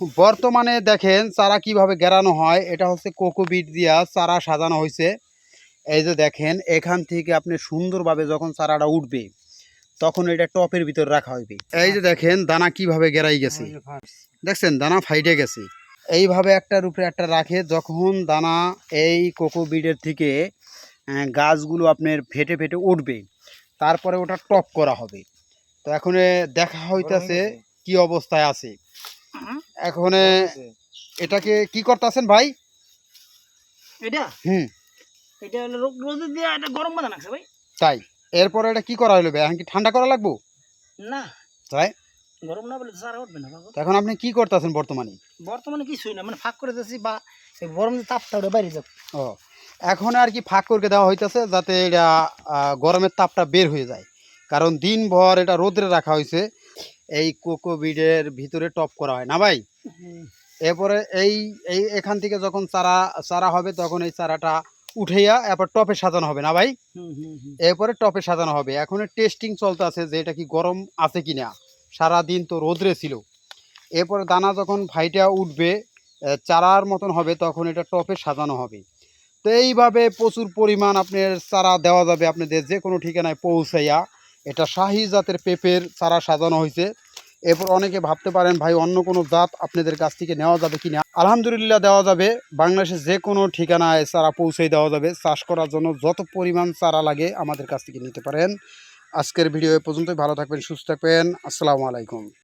বর্তমানে দেখেন চারা কীভাবে গেরানো হয় এটা হচ্ছে কোকোবিট দিয়া চারা সাজানো হয়েছে। এই যে দেখেন এখান থেকে আপনি সুন্দরভাবে যখন চারাটা উঠবে তখন এটা টপের ভিতর রাখা হইবে। এই যে দেখেন দানা কীভাবে গেরাই গেছে। দেখছেন দানা ফাইটে গেছে। এইভাবে একটার উপরে একটা রাখে যখন দানা এই কোকোবিটের থেকে গাছগুলো আপনার ফেটে ফেটে উঠবে তারপরে ওটা টপ করা হবে। তো এখন দেখা হইতাছে কি অবস্থায় আছে। এখন এটাকে কি করতেছেন ভাই? এটা? হুম। এটা হলো রোদে দিয়ে এটা গরম বাঁধা নাকছে ভাই। তাই। এরপরে এটা কি করা হইল ভাই? এখন কি ঠান্ডা করা লাগবো? না। তাই? গরম না বলে সারা উঠবে না এখন আপনি কি করতেছেন বর্তমানে? বর্তমানে কিছুই না মানে ফাঁক করে দিচ্ছি বা গরম যে তাপটা ওটা বাইরে যাবে। ও এখন আর কি ফাঁক করে দেওয়া হইতেছে যাতে এটা গরমের তাপটা বের হয়ে যায়। কারণ দিনভর এটা রোদে রাখা হয়েছে এই কোকোবিডের ভিতরে টপ করা হয় না ভাই? এরপরে এই এই এখান থেকে যখন চারা চারা হবে তখন এই চারাটা উঠাইয়া এরপর টপে সাজানো হবে না ভাই? এরপরে টপে সাজানো হবে। এখন টেস্টিং চলতে আছে যে এটা কি গরম আছে কি না সারাদিন তো রোদ্রে ছিল। এরপরে দানা যখন ভাইটা উঠবে চারার মতন হবে তখন এটা টপে সাজানো হবে। তো এইভাবে প্রচুর পরিমাণ আপনার চারা দেওয়া যাবে আপনাদের যে কোনো ঠিকানায় পৌঁছাইয়া। এটা শাহি জাতের পেঁপের চারা সাজানো হয়েছে এরপর অনেকে ভাবতে পারেন, ভাই, অন্য কোনো জাত আপনাদের কাছ থেকে নেওয়া যাবে কি না? আলহামদুলিল্লাহ দেওয়া যাবে। বাংলাদেশের যে কোনো ঠিকানায় চারা পৌঁছে দেওয়া যাবে। চাষ করার জন্য যত পরিমাণ চারা লাগে আমাদের কাছ থেকে নিতে পারেন। আজকের ভিডিও এ পর্যন্তই। ভালো থাকবেন, সুস্থ থাকবেন। আসসালামু আলাইকুম।